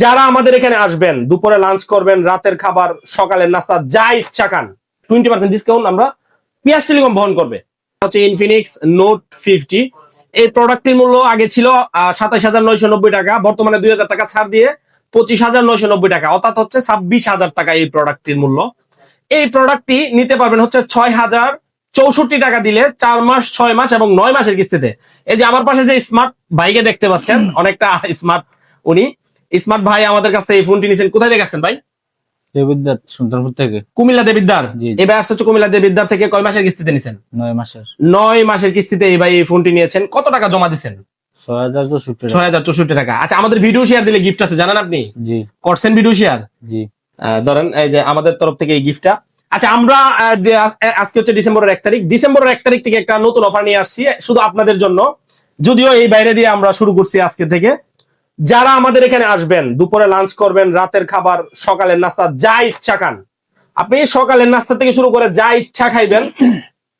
যারা আমাদের এখানে আসবেন দুপুরে লাঞ্চ করবেন রাতের খাবার সকালের নাস্তা যা ইচ্ছা খান টোয়েন্টি পার্সেন্ট ডিসকাউন্ট আমরা পিয়াস টেলিকম বহন করবে। হচ্ছে ইনফিনিক্স নোট ফিফটি এই প্রোডাক্টটির মূল্য আগে ছিল সাতাশ হাজার নয়শো নব্বই টাকা বর্তমানে দুই হাজার টাকা ছাড় দিয়ে পঁচিশ হাজার নয়শো নব্বই টাকা। অর্থাৎ হচ্ছে ছাব্বিশ হাজার টাকা এই প্রোডাক্টটির মূল্য। এই প্রোডাক্টটি নিতে পারবেন হচ্ছে ছয় হাজার চৌষট্টি টাকা দিলে চার মাস ছয় মাস এবং নয় মাসের কিস্তিতে। এই যে আমার পাশে যে স্মার্ট বাইকে দেখতে পাচ্ছেন অনেকটা স্মার্ট উনি। স্মার্ট ভাই আমাদের কাছ এই ফোনটি নিয়েছেন। কোথায় থেকে আসছেন ভাই? দেবিদ্যাত সুন্দরপুর থেকে। কুমিল্লা দেবিদ্দার জি, জি। আসছে কুমিল্লা দেবিদ্দার থেকে। কয় মাসের কিস্তিতে নিছেন? নয় মাসের। নয় মাসের কিস্তিতে এই ভাই এই ফোনটি নিয়েছেন। কত টাকা জমা দিচ্ছেন ছয় হাজার চৌষট্টি টাকা। ছয় হাজার চৌষট্টি টাকা। আচ্ছা আমাদের ভিডিও শেয়ার দিলে গিফট আছে জানেন আপনি? করছেন ভিডিও শেয়ার ধরেন এই যে আমাদের তরফ থেকে এই গিফটটা আচ্ছা আমরা আজকে হচ্ছে ডিসেম্বরের এক তারিখ। ডিসেম্বরের এক তারিখ থেকে একটা নতুন অফার নিয়ে আসছি শুধু আপনাদের জন্য। যদিও এই বাইরে দিয়ে আমরা শুরু করছি আজকে থেকে। যারা আমাদের এখানে আসবেন দুপুরে লাঞ্চ করবেন রাতের খাবার সকালের নাস্তা যা ইচ্ছা খান। আপনি সকালের নাস্তা থেকে শুরু করে যা ইচ্ছা খাইবেন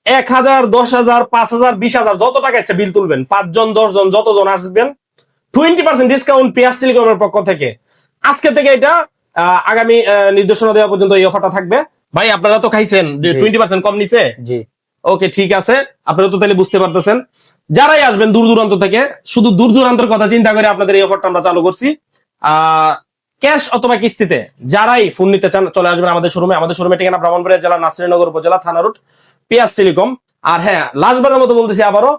এক হাজার দশ হাজার পাঁচ হাজার বিশ হাজার যত টাকা ইচ্ছা বিল তুলবেন পাঁচজন দশজন যতজন আসবেন টোয়েন্টি পার্সেন্ট ডিসকাউন্ট পিয়াস টেলিকমের পক্ষ থেকে। আজকে থেকে এটা আহ, আগামী নির্দেশনা দেওয়া পর্যন্ত এই অফারটা থাকবে। ভাই আপনারা তো খাইছেন টোয়েন্টি পার্সেন্ট কম নিছে? জি। ওকে, ঠিক আছে। আপনারা তো তাহলে বুঝতে পারতেছেন। যারাই আসবেন দূর দূরান্ত থেকে, শুধু দূর দূরান্তের কথা চিন্তা করে আপনাদের এই অফারটা আমরা চালু করছি। ক্যাশ অথবা কিস্তিতে যারাই ফোন নিতে চান, চলে আসবেন আমাদের শোরুমে আমাদের শোরুমে ঠিকানা ব্রাহ্মণবাড়িয়া জেলা, নাসিরনগর উপজেলা, থানা রুট পিয়াস টেলিকম আর হ্যাঁ লাস্টবারের মতো বলতেছি আবারও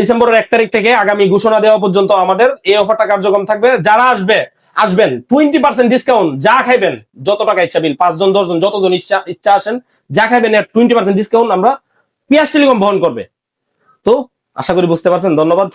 ডিসেম্বরের এক তারিখ থেকে আগামী ঘোষণা দেওয়া পর্যন্ত আমাদের এই অফারটা কার্যক্রম থাকবে। যারা আসবে, আসবেন টোয়েন্টি পার্সেন্ট ডিসকাউন্ট যা খাইবেন, যত টাকা ইচ্ছা বিল পাঁচজন, দশজন, যতজন ইচ্ছা ইচ্ছা আসেন, যা খাইবেন টোয়েন্টি পার্সেন্ট ডিসকাউন্ট আমরা পিয়াস টেলিকম বহন করবে। তো আশা করি বুঝতে পারছেন ধন্যবাদ।